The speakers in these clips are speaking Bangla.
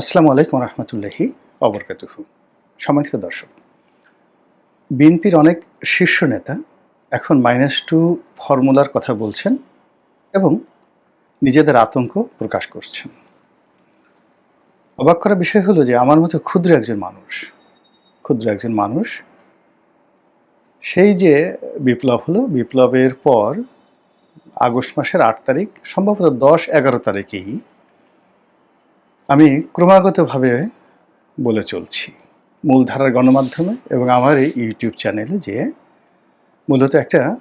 আসসালামু আলাইকুম রহমতুল্লাহি অবরকাতুহু সম্মানিত দর্শক, বিএনপির অনেক শীর্ষ নেতা এখন মাইনাস টু ফর্মুলার কথা বলছেন এবং নিজেদের আতঙ্ক প্রকাশ করছেন। অবাক করা বিষয় হলো যে আমার মতো ক্ষুদ্র একজন মানুষ, ক্ষুদ্র একজন মানুষ, সেই যে বিপ্লব হলো, বিপ্লবের পর আগস্ট মাসের আট তারিখ, সম্ভবত দশ এগারো তারিখেই আমি ক্রমাগতভাবে বলে চলছি। মূলধারার গণমাধ্যমে এবং আমার এই ইউটিউব চ্যানেলে যে মূলত একটা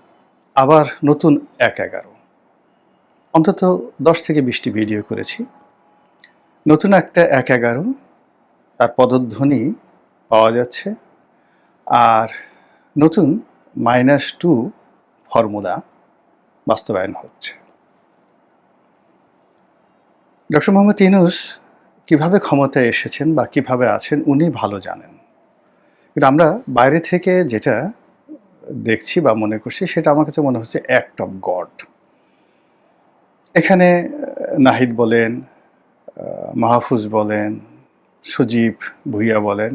আবার নতুন এক এগারো। অন্তত দশ থেকে বিশটি ভিডিও করেছি। নতুন একটা এক এগারো, তার পদধ্বনি পাওয়া যাচ্ছে। আর নতুন মাইনাস টু ফর্মুলা বাস্তবায়ন হচ্ছে। ডক্টর মোহাম্মদ ইনুস কীভাবে ক্ষমতায় এসেছেন বা কীভাবে আছেন উনি ভালো জানেন। কিন্তু আমরা বাইরে থেকে যেটা দেখছি বা মনে করছি সেটা আমার কাছে মনে হচ্ছে অ্যাক্ট অফ গড এখানে নাহিদ বলেন মাহফুজ বলেন, সজীব ভুইয়া বলেন,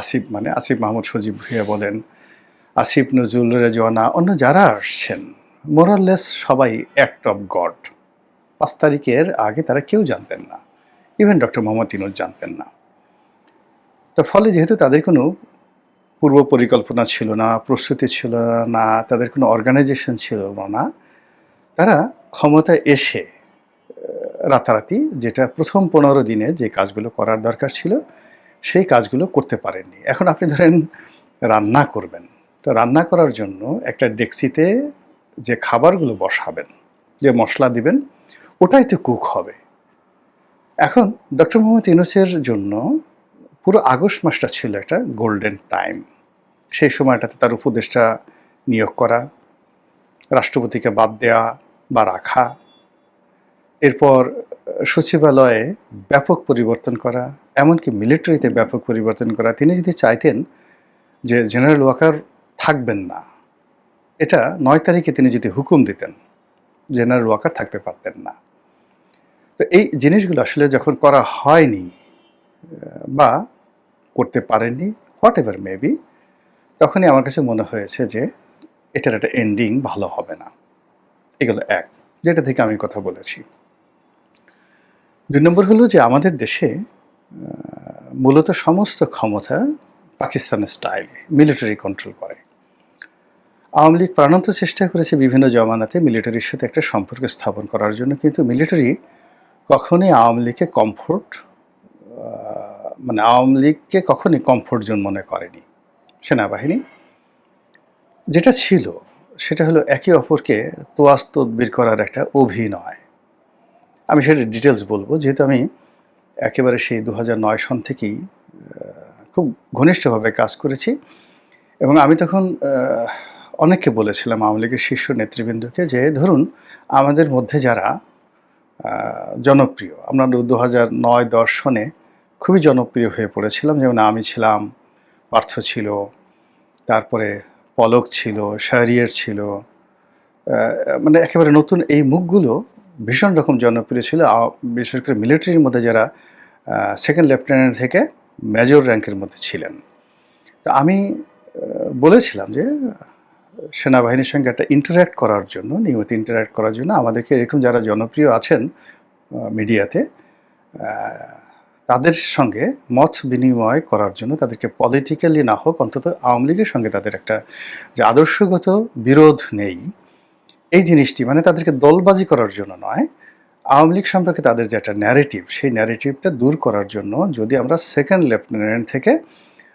আসিফ মানে আসিফ মাহমুদ, সজীব ভুইয়া বলেন, আসিফ, নজরুল, রেজওয়ানা, অন্য যারা আসছেন মোরাললেস সবাই অ্যাক্ট অফ গড পাঁচ তারিখের আগে তারা কেউ জানতেন না। ইভেন ডক্টর মোহাম্মদ ইনুজ জানতেন না। তো ফলে যেহেতু তাদের কোনো পূর্ব পরিকল্পনা ছিল না, প্রস্তুতি ছিল না, তাদের কোনো অর্গানাইজেশন ছিল না, তারা ক্ষমতায় এসে রাতারাতি যেটা প্রথম পনেরো দিনে যে কাজগুলো করার দরকার ছিল, সেই কাজগুলো করতে পারেননি। এখন আপনি ধরেন রান্না করবেন। তো রান্না করার জন্য একটা ডেক্সিতে যে খাবারগুলো বসাবেন, যে মশলা দিবেন, ওটাই তো কুক হবে। এখন ডক্টর মোহাম্মদ ইউনুসের জন্য পুরো আগস্ট মাসটা ছিল একটা গোল্ডেন টাইম। সেই সময়টাতে তার উপদেষ্টা নিয়োগ করা, রাষ্ট্রপতিকে বাদ দেওয়া বা রাখা, এরপর সচিবালয়ে ব্যাপক পরিবর্তন করা, এমনকি মিলিটারিতে ব্যাপক পরিবর্তন করা। তিনি যদি চাইতেন যে জেনারেল ওয়াকার থাকবেন না, এটা নয় তারিখে তিনি যদি হুকুম দিতেন, জেনারেল ওয়াকার থাকতে পারতেন না। তো এই জিনিসগুলো আসলে যখন করা হয়নি, বা করতে পারেননি হোয়াট এভার মেবি তখনই আমার কাছে মনে হয়েছে যে এটার একটা এন্ডিং ভালো হবে না। এগুলো এক, যেটা থেকে আমি কথা বলেছি। দুই নম্বর হলো যে আমাদের দেশে মূলত সমস্ত ক্ষমতা পাকিস্তানের স্টাইলে মিলিটারি কন্ট্রোল করে। আওয়ামী লীগ প্রাণান্ত চেষ্টা করেছে বিভিন্ন জমানাতে মিলিটারির সাথে একটা সম্পর্ক স্থাপন করার জন্য, কিন্তু মিলিটারি কখনোই আওয়ামী লীগকে কমফোর্ট মানে আওয়ামী লীগকে কখনোই কমফোর্ট জোন মনে করেনি সেনাবাহিনী। যেটা ছিল, সেটা হলো একে অপরকে তোয়াজ তদবির করার একটা অভিনয়। আমি সেটা ডিটেলস বলব, যেহেতু আমি একেবারে সেই দু নয় সন থেকেই খুব ঘনিষ্ঠভাবে কাজ করেছি এবং আমি তখন অনেককে বলেছিলাম আওয়ামী লীগের শীর্ষ নেতৃবৃন্দকে যে, ধরুন আমাদের মধ্যে যারা জনপ্রিয়। আমরা দু হাজার নয় দশ সনে খুবই জনপ্রিয় হয়ে পড়েছিলাম। যেমন আমি ছিলাম, পার্থ ছিল, তারপরে পলক ছিল, শাহরিয়ার ছিল। মানে একেবারে নতুন এই মুখগুলো ভীষণ রকম জনপ্রিয় ছিল। বিশেষ করে মিলিটারির মধ্যে যারা সেকেন্ড লেফটেন্যান্ট থেকে মেজর র্যাঙ্কের মধ্যে ছিলেন। তো আমি বলেছিলাম যে সেনাবাহিনীর সঙ্গে একটা ইন্টারাক্ট করার জন্য, নিয়মিত ইন্টারাক্ট করার জন্য আমাদেরকে এরকম যারা জনপ্রিয় আছেন মিডিয়াতে তাদের সঙ্গে মত বিনিময় করার জন্য তাদেরকে পলিটিক্যালি না হোক, অন্তত আওয়ামী লীগের সঙ্গে তাদের একটা যে আদর্শগত বিরোধ নেই, এই জিনিসটি মানে তাদেরকে দলবাজি করার জন্য নয়, আওয়ামী লীগ সম্পর্কে তাদের যে একটা ন্যারেটিভ সেই ন্যারেটিভটা দূর করার জন্য যদি আমরা সেকেন্ড লেফটেন্যান্ট থেকে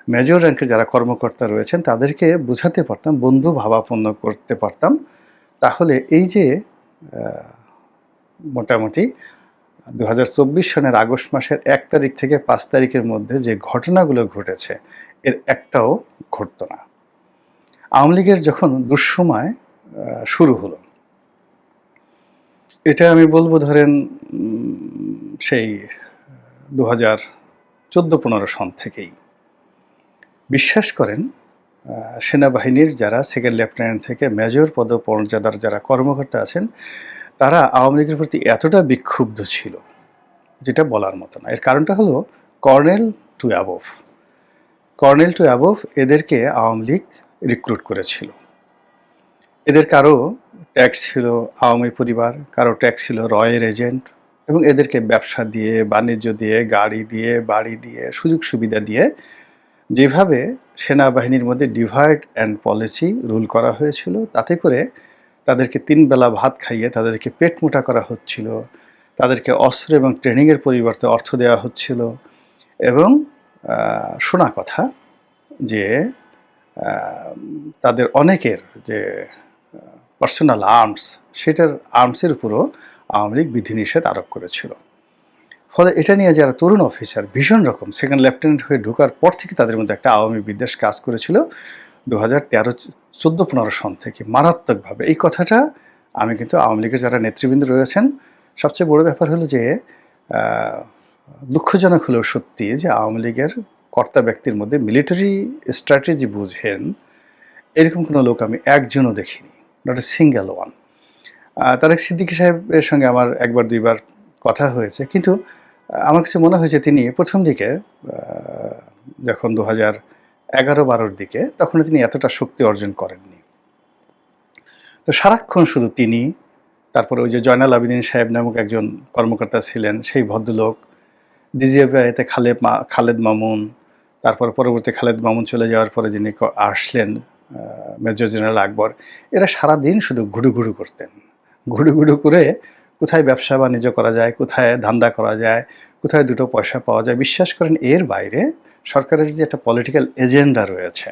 মেজর র্যাঙ্কের যারা কর্মকর্তা রয়েছেন, তাদেরকে বোঝাতে পারতাম, বন্ধু ভাবাপন্ন করতে পারতাম। তাহলে এই যে মোটামুটি দু হাজার চব্বিশ সনের আগস্ট মাসের এক তারিখ থেকে পাঁচ তারিখের মধ্যে যে ঘটনাগুলো ঘটেছে, এর একটাও ঘটতো না। আওয়ামী লীগের যখন দুঃসময় শুরু হলো, এটা আমি বলব ধরেন সেই দু হাজার চোদ্দ পনেরো সন থেকেই। বিশ্বাস করেন সেনাবাহিনীর যারা সেকেন্ড লেফটেন্যান্ট থেকে মেজর পদমর্যাদার যারা কর্মকর্তা আছেন, তারা আওয়ামী লীগের প্রতি এতটা বিক্ষুব্ধ ছিল, যেটা বলার মতো না। এর কারণটা হলো colonel to above colonel to above এদেরকে আওয়ামী লীগ রিক্রুট করেছিল। এদের কারও ট্যাক্স ছিল আওয়ামী পরিবার, কারও ট্যাক্স ছিল রয়ের এজেন্ট এবং এদেরকে ব্যবসা দিয়ে, বাণিজ্য দিয়ে, গাড়ি দিয়ে, বাড়ি দিয়ে সুযোগ সুবিধা দিয়ে যেভাবে সেনাবাহিনীর মধ্যে ডিভাইড অ্যান্ড পলিসি রুল করা হয়েছিল, তাতে করে তাদেরকে তিন বেলা ভাত খাইয়ে তাদেরকে পেট মোটা করা হচ্ছিল, তাদেরকে অস্ত্র এবং ট্রেনিংয়ের পরিবর্তে অর্থ দেওয়া হচ্ছিল এবং শোনা কথা যে তাদের অনেকের যে পার্সোনাল আর্মস সেটার আর্মসের উপরও আওয়ামী লীগ বিধিনিষেধ আরোপ করেছিল। ফলে এটা নিয়ে যারা তরুণ অফিসার ভীষণ রকম সেকেন্ড লেফটেন্যান্ট হয়ে ঢোকার পর থেকে তাদের মধ্যে একটা আওয়ামী বিদ্বেষ কাজ করেছিল। দু হাজার তেরো চোদ্দ পনেরো সন থেকে মারাত্মকভাবে। এই কথাটা আমি কিন্তু আওয়ামী লীগের যারা নেতৃবৃন্দ রয়েছেন, সবচেয়ে বড় ব্যাপার হলো যে দুঃখজনক হলেও সত্যি যে আওয়ামী লীগের কর্তা ব্যক্তির মধ্যে মিলিটারি স্ট্র্যাটেজি বুঝেন, এরকম কোনো লোক আমি একজনও দেখিনি not a single one Tarek Siddiqui সাহেবের সঙ্গে আমার একবার দুইবার কথা হয়েছে, কিন্তু আমার কাছে মনে হয়েছে তিনি প্রথম দিকে যখন দু হাজার এগারো বারোর দিকে, তখন তিনি এতটা শক্তি অর্জন করেননি। তো সারাক্ষণ শুধু তিনি, তারপরে ওই যে জয়নাল আবিদিন সাহেব নামক একজন কর্মকর্তা ছিলেন, সেই ভদ্রলোক, ডিজিএফআইতে খালেদ মা, খালেদ মামুন, তারপর পরবর্তী খালেদ মামুন চলে যাওয়ার পরে যিনি আসলেন মেজর জেনারেল আকবর, এরা সারাদিন শুধু ঘুডু ঘুডু করতেন। ঘুডু ঘুডু করে কোথায় ব্যবসা বাণিজ্য করা যায়, কোথায় ধান্দা করা যায়, কোথায় দুটো পয়সা পাওয়া যায়, বিশ্বাস করেন এর বাইরে সরকারের যে একটা পলিটিক্যাল এজেন্ডা রয়েছে,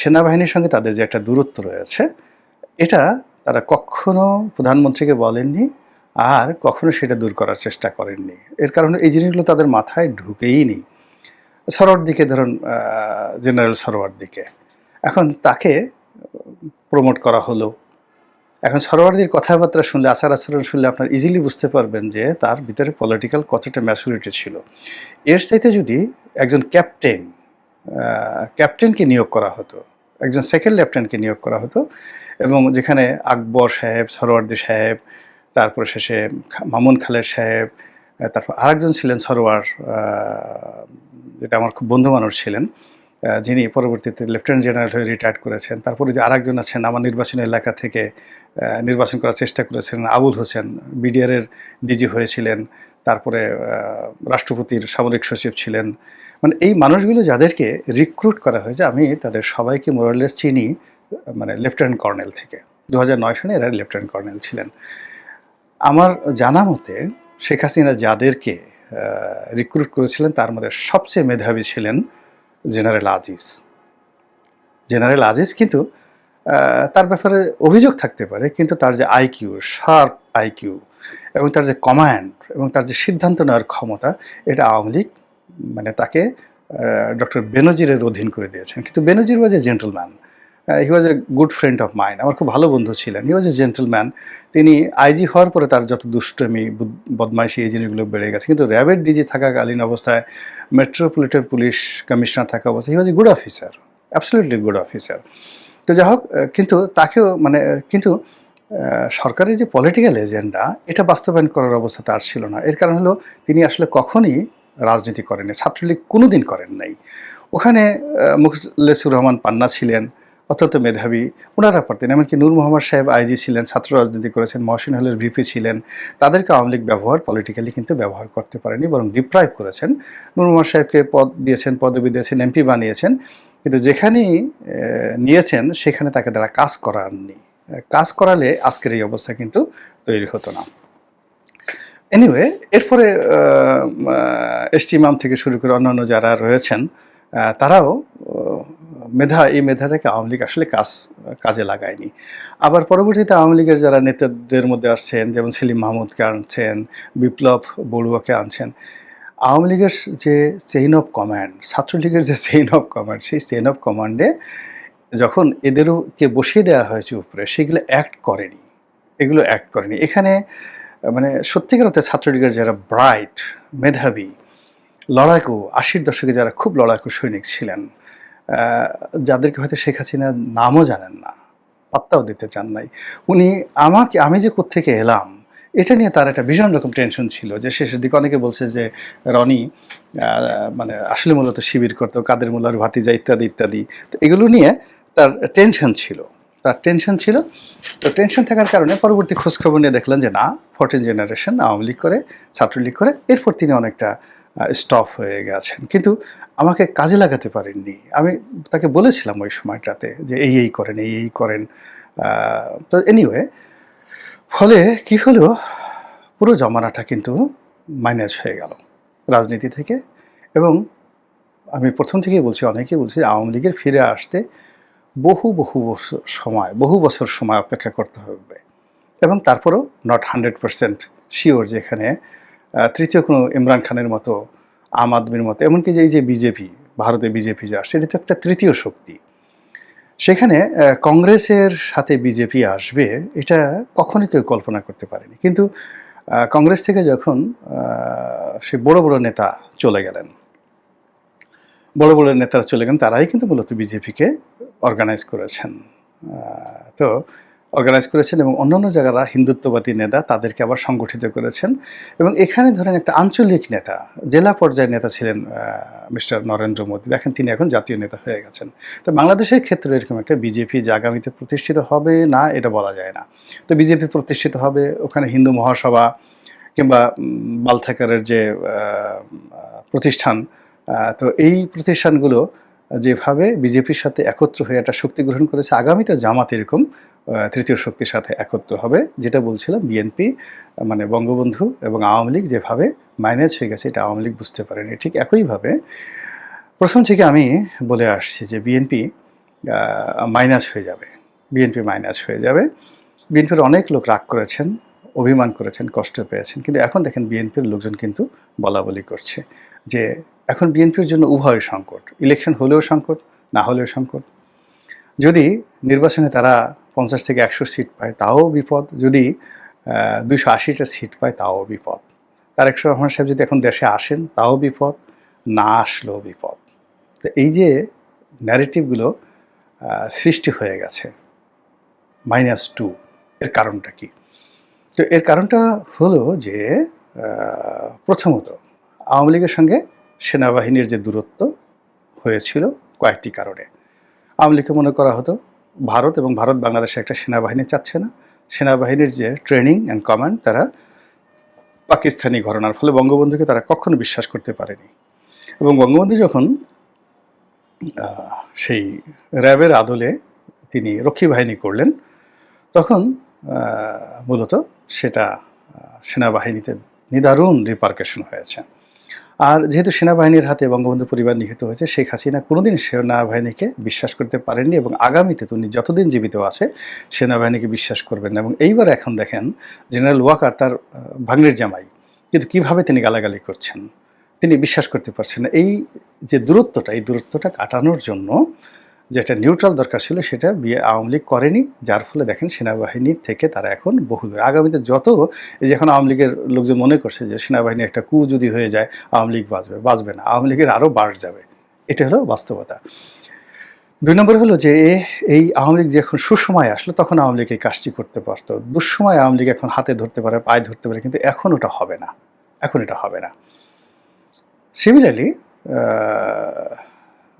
সেনাবাহিনীর সঙ্গে তাদের যে একটা দূরত্ব রয়েছে, এটা তারা কখনো প্রধানমন্ত্রীকে বলেননি আর কখনো সেটা দূর করার চেষ্টা করেননি। এর কারণে এই জিনিসগুলো তাদের মাথায় ঢুকেই নি সরোয়ার দিকে ধরুন জেনারেল সরোয়ার দিকে। এখন তাকে প্রমোট করা হলো। এখন সরোয়ারদির কথাবার্তা শুনলে, আচার আচরণ শুনলে আপনার ইজিলি বুঝতে পারবেন যে তার ভিতরে পলিটিক্যাল কতটা ম্যাচুরিটি ছিল। এর চাইতে যদি একজন ক্যাপ্টেন ক্যাপ্টেনকে নিয়োগ করা হতো, একজন সেকেন্ড লেফটেন্যান্টকে নিয়োগ করা হতো এবং যেখানে আকবর সাহেব, সরোয়ার্দি সাহেব, তারপর শেষে মামুন খালেদ সাহেব তারপর আরেকজন ছিলেন সরোয়ার যেটা আমার খুব বন্ধু মানুষ ছিলেন যিনি পরবর্তীতে লেফটেন্যান্ট জেনারেল হয়ে রিটায়ার্ড করেছেন। তারপরে যে আরেকজন আছেন আমার নির্বাচনী এলাকা থেকে নির্বাচন করার চেষ্টা করেছেন আবুল হোসেন। বিডিআরের ডিজি হয়েছিলেন, তারপরে রাষ্ট্রপতির সামরিক সচিব ছিলেন। মানে এই মানুষগুলো যাদেরকে রিক্রুট করা হয়েছে, আমি তাদের সবাইকে মোরালেস চিনি মানে লেফটেন্যান্ট কর্নেল থেকে। দু নয় সনে এরা লেফটেন্যান্ট কর্নেল ছিলেন। আমার জানা মতে, শেখ হাসিনা যাদেরকে রিক্রুট করেছিলেন, তার মধ্যে সবচেয়ে মেধাবী ছিলেন জেনারেল আজিজ জেনারেল আজিজ কিন্তু তার ব্যাপারে অভিযোগ থাকতে পারে, কিন্তু তার যে আইকিউ শার্প আইকিউ এবং তার যে কমান্ড এবং তার যে সিদ্ধান্ত নেওয়ার ক্ষমতা, এটা আওয়ামী লীগ মানে তাকে ডক্টর বেনজিরের অধীন করে দিয়েছেন। কিন্তু Benazir was a gentleman he was a good friend of mind আমার খুব ভালো বন্ধু ছিলেন হি ওয়াজ এ জেন্টলম্যান তিনি আইজি হওয়ার পরে তার যত দুষ্টমি বদমাইশি এই জিনিসগুলো বেড়ে গেছে, কিন্তু র্যাবের ডিজি থাকাকালীন অবস্থায় মেট্রোপলিটন পুলিশ কমিশনার থাকা অবস্থায় he was a good officer absolutely good officer তো যাই হোক কিন্তু তাকেও মানে কিন্তু সরকারের যে পলিটিক্যাল এজেন্ডা এটা বাস্তবায়ন করার অবস্থা তার ছিল না। এর কারণ হলো, তিনি আসলে কখনই রাজনীতি করেননি, ছাত্রলীগ কোনোদিন করেন নাই। ওখানে মুখলেসুর রহমান পান্না ছিলেন, অত্যন্ত মেধাবী, ওনারা পারতেন এমনকি নূর মোহাম্মদ সাহেব আইজি ছিলেন, ছাত্র রাজনীতি করেছেন, মহসিন হলের ভিপি ছিলেন। তাদেরকে আওয়ামী লীগ ব্যবহার পলিটিক্যালি কিন্তু ব্যবহার করতে পারেনি, বরং ডিপ্রাইভ করেছেন। নূর মোহাম্মদ সাহেবকে পদ দিয়েছেন, পদবি দিয়েছেন এমপি বানিয়েছেন। কিন্তু যেখানেই নিয়েছেন, সেখানে তাকে তারা কাজ করাননি। কাজ করালে আজকের এই অবস্থা কিন্তু তৈরি হতো না। এনিওয়ে এরপরে এস টি ইমাম থেকে শুরু করে অন্যান্য যারা রয়েছেন তারাও মেধা, এই মেধাটাকে আওয়ামী লীগ আসলে কাজ, কাজে লাগায়নি। আবার পরবর্তীতে আওয়ামী লীগের যারা নেতাদের মধ্যে আসছেন, যেমন সেলিম মাহমুদকে আনছেন, বিপ্লব বড়ুয়াকে আনছেন আওয়ামী লীগের যে চেইন অফ কমান্ড ছাত্রলীগের যে চেইন অফ কমান্ড সেই চেইন অফ কমান্ডে যখন এদেরও কে বসিয়ে দেওয়া হয়েছে উপরে, সেগুলো অ্যাক্ট করেনি। এগুলো অ্যাক্ট করেনি। এখানে মানে সত্যিকার অর্থে ছাত্রলীগের যারা ব্রাইট মেধাবী, লড়াকু, আশির দশকে যারা খুব লড়াকু সৈনিক ছিলেন যাদেরকে হয়তো শেখ হাসিনার নামও জানেন না, পাত্তাও দিতে চান নাই। উনি আমাকে, আমি যে কোত্থেকে এলাম এটা নিয়ে তার একটা ভীষণ রকম টেনশন ছিল যে শেষের দিকে অনেকে বলছে যে, রনি মানে আসলে মূলত শিবির করতো, কাদের মোল্লার ভাতিজা ইত্যাদি ইত্যাদি। তো এগুলো নিয়ে তার টেনশন ছিল। তার টেনশন ছিল। তো টেনশন থাকার কারণে পরবর্তী খোঁজখবর নিয়ে দেখলেন যে না ফোরটিন জেনারেশন আওয়ামী লীগ করে, ছাত্রলীগ করে, এরপর তিনি অনেকটা স্টপ হয়ে গেছেন। কিন্তু আমাকে কাজে লাগাতে পারেননি। আমি তাকে বলেছিলাম ওই সময়টাতে যে এই এই করেন, এই এই করেন। তো এনিওয়ে ফলে কি হলো? পুরো জমানাটা কিন্তু মাইনাস হয়ে গেল রাজনীতি থেকে এবং আমি প্রথম থেকেই বলছি, অনেকেই বলছি আওয়ামী লীগের ফিরে আসতে বহু বহু বছর সময়, বহু বছর সময় অপেক্ষা করতে হবে এবং তারপরেও নট হান্ড্রেড পার্সেন্ট শিওর যে এখানে তৃতীয় কোনো ইমরান খানের মতো, আম আদমির মতো, এমনকি যে এই যে বিজেপি, ভারতে বিজেপি যা এটা তো একটা তৃতীয় শক্তি। সেখানে কংগ্রেসের সাথে বিজেপি আসবে, এটা কখনই কেউ কল্পনা করতে পারেনি। কিন্তু কংগ্রেস থেকে যখন সে বড় বড় নেতা চলে গেলেন, বড় বড় নেতারা চলে গেলেন, তারাই কিন্তু মূলত বিজেপিকে অর্গানাইজ করেছেন। তো অর্গানাইজ করেছেন এবং অন্যান্য জায়গারা হিন্দুত্ববাদী নেতা তাদেরকে আবার সংগঠিত করেছেন। এবং এখানে ধরেন একটা আঞ্চলিক নেতা, জেলা পর্যায়ের নেতা ছিলেন মিস্টার নরেন্দ্র মোদী। দেখেন তিনি এখন জাতীয় নেতা হয়ে গেছেন। তো বাংলাদেশের ক্ষেত্রে এরকম একটা বিজেপি যে আগামীতে প্রতিষ্ঠিত হবে না, এটা বলা যায় না। তো বিজেপি প্রতিষ্ঠিত হবে, ওখানে হিন্দু মহাসভা কিংবা বালথাকারের যে প্রতিষ্ঠান তো এই প্রতিষ্ঠানগুলো যেভাবে বিজেপির সাথে একত্র হয়ে একটা শক্তি গ্রহণ করেছে, আগামীতে জামাত এরকম তৃতীয় শক্তির সাথে একত্র হবে, যেটা বলছিলাম বিএনপি মানে বঙ্গবন্ধু এবং আওয়ামী লীগ যেভাবে মাইনেজ হয়ে গেছে, এটা আওয়ামী লীগ বুঝতে পারেনি। ঠিক একইভাবে প্রথম থেকে আমি বলে আসছি যে বিএনপি মাইনাস হয়ে যাবে, বিএনপি মাইনাস হয়ে যাবে। বিএনপির অনেক লোক রাগ করেছেন, অভিমান করেছেন, কষ্ট পেয়েছেন, কিন্তু এখন দেখেন বিএনপির লোকজন কিন্তু বলা বলি করছে যে এখন বিএনপির জন্য উভয় সংকট। ইলেকশন হলেও সংকট, না হলেও সংকট। যদি নির্বাচনে তারা পঞ্চাশ থেকে একশো সিট পায়, তাও বিপদ। যদি দুশো আশিটা সিট পায়, তাও বিপদ। তারেক রহমান সাহেব যদি এখন দেশে আসেন, তাও বিপদ, না আসলেও বিপদ। তো এই যে ন্যারেটিভগুলো সৃষ্টি হয়ে গেছে মাইনাস টু এর কারণটা কি? তো এর কারণটা হলো যে প্রথমত, আওয়ামী লীগের সঙ্গে সেনাবাহিনীর যে দূরত্ব হয়েছিল কয়েকটি কারণে। আওয়ামী মনে করা হতো ভারত এবং ভারত বাংলাদেশে একটা সেনাবাহিনী চাচ্ছে না। সেনাবাহিনীর যে ট্রেনিং অ্যান্ড কমান্ড তারা পাকিস্তানি ঘটনার ফলে বঙ্গবন্ধুকে তারা কখনো বিশ্বাস করতে পারেনি। এবং বঙ্গবন্ধু যখন সেই র্যাবের আদলে তিনি রক্ষী বাহিনী করলেন, তখন মূলত সেটা সেনাবাহিনীতে নিদারুণ রিপার্কেশন হয়েছে। আর যেহেতু সেনাবাহিনীর হাতে বঙ্গবন্ধু পরিবার নিহত হয়েছে, শেখ হাসিনা কোনোদিন সেনাবাহিনীকে বিশ্বাস করতে পারেননি এবং আগামীতে তিনি যতদিন জীবিত আছে, সেনাবাহিনীকে বিশ্বাস করবেন না। এবং এইবার এখন দেখেন, জেনারেল ওয়াকার তার ভাগ্নের জামাই। কিন্তু কীভাবে তিনি গালাগালি করছেন? তিনি বিশ্বাস করতে পারছেন না। এই যে দূরত্বটা, এই দূরত্বটা কাটানোর জন্য যেটা নিউট্রাল দরকার ছিল সেটা বিয়ে আওয়ামী লীগ করেনি, যার ফলে দেখেন সেনাবাহিনী থেকে তারা এখন বহু দূরে। আগামীতে যত এই যে এখন আওয়ামী লীগের লোকজন মনে করছে যে সেনাবাহিনী একটা কু যদি হয়ে যায়, আওয়ামী লীগ বাঁচবে বাঁচবে না, আওয়ামী লীগের আরও বাড় যাবে। এটা হলো বাস্তবতা। দুই নম্বর হলো যে এই আওয়ামী লীগ যখন সুসময় আসলো, তখন আওয়ামী লীগ এই কাজটি করতে পারতো। দুঃসময় আওয়ামী লীগ এখন হাতে ধরতে পারে, পায়ে ধরতে পারে, কিন্তু এখন ওটা হবে না। এখন এটা হবে না। সিমিলারলি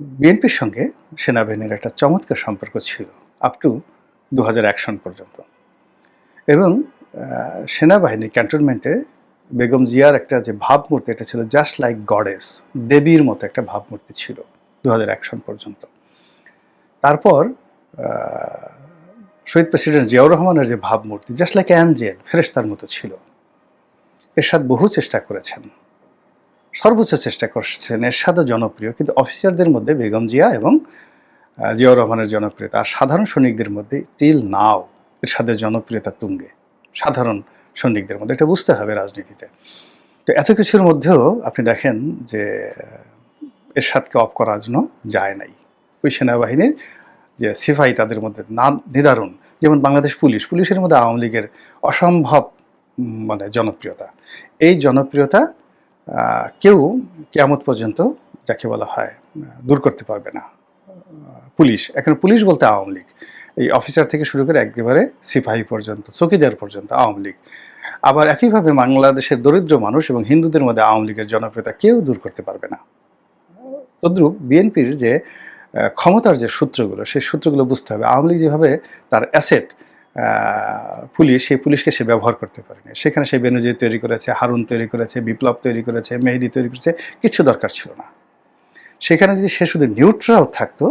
বিএনপির সঙ্গে সেনাবাহিনীর একটা চমৎকার সম্পর্ক ছিল আপ টু দু সন পর্যন্ত। এবং সেনাবাহিনী ক্যান্টনমেন্টে বেগম জিয়ার একটা যে ভাবমূর্তি, এটা ছিল জাস্ট লাইক গডেস দেবীর মতো একটা ভাবমূর্তি ছিল দু হাজার এক সন পর্যন্ত। তারপর শহীদ প্রেসিডেন্ট জিয়াউর রহমানের যে ভাবমূর্তি জাস্ট লাইক অ্যাঞ্জেল ফেরেস্তার মতো ছিল। এরশাদ বহু চেষ্টা করেছেন। সর্বোচ্চ চেষ্টা করছেন এরশাদও জনপ্রিয়, কিন্তু অফিসারদের মধ্যে বেগম জিয়া এবং জিয়াউর রহমানের জনপ্রিয়তা আর সাধারণ সৈনিকদের মধ্যে টিল নাও, এরশাদের জনপ্রিয়তা তুঙ্গে। সাধারণ সৈনিকদের মধ্যে, এটা বুঝতে হবে রাজনীতিতে। তো এত কিছুর মধ্যেও আপনি দেখেন যে, এরশাদকে অফ করার জন্য যায় নাই। ওই সেনাবাহিনীর যে সিফাই তাদের মধ্যে না, নিদারুণ। যেমন বাংলাদেশ পুলিশ, পুলিশের মধ্যে আওয়ামী লীগের অসম্ভব মানে জনপ্রিয়তা। এই জনপ্রিয়তা কেউ কেয়ামত পর্যন্ত যাকে বলা হয় দূর করতে পারবে না। পুলিশ, এখন পুলিশ বলতে আওয়ামী লীগ। এই অফিসার থেকে শুরু করে একেবারে সিপাহী পর্যন্ত, চৌকিদার পর্যন্ত আওয়ামী লীগ। আবার একইভাবে বাংলাদেশের দরিদ্র মানুষ এবং হিন্দুদের মধ্যে আওয়ামী লীগের জনপ্রিয়তা কেউ দূর করতে পারবে না। তদ্রূপ বিএনপির যে ক্ষমতার যে সূত্রগুলো, সেই সূত্রগুলো বুঝতে হবে। আওয়ামী লীগ যেভাবে তার অ্যাসেট পুলিশ, সেই পুলিশকে সে ব্যবহার করতে পারেনি সেখানে সে বেনজির তৈরি করেছে, হারুন তৈরি করেছে, বিপ্লব তৈরি করেছে, মেহেদি তৈরি করেছে, কিছু দরকার ছিল না। সেখানে যদি সে শুধু নিউট্রাল থাকতো,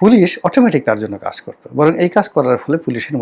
পুলিশ অটোমেটিক তার জন্য কাজ করতো। বরং এই কাজ করার ফলে পুলিশের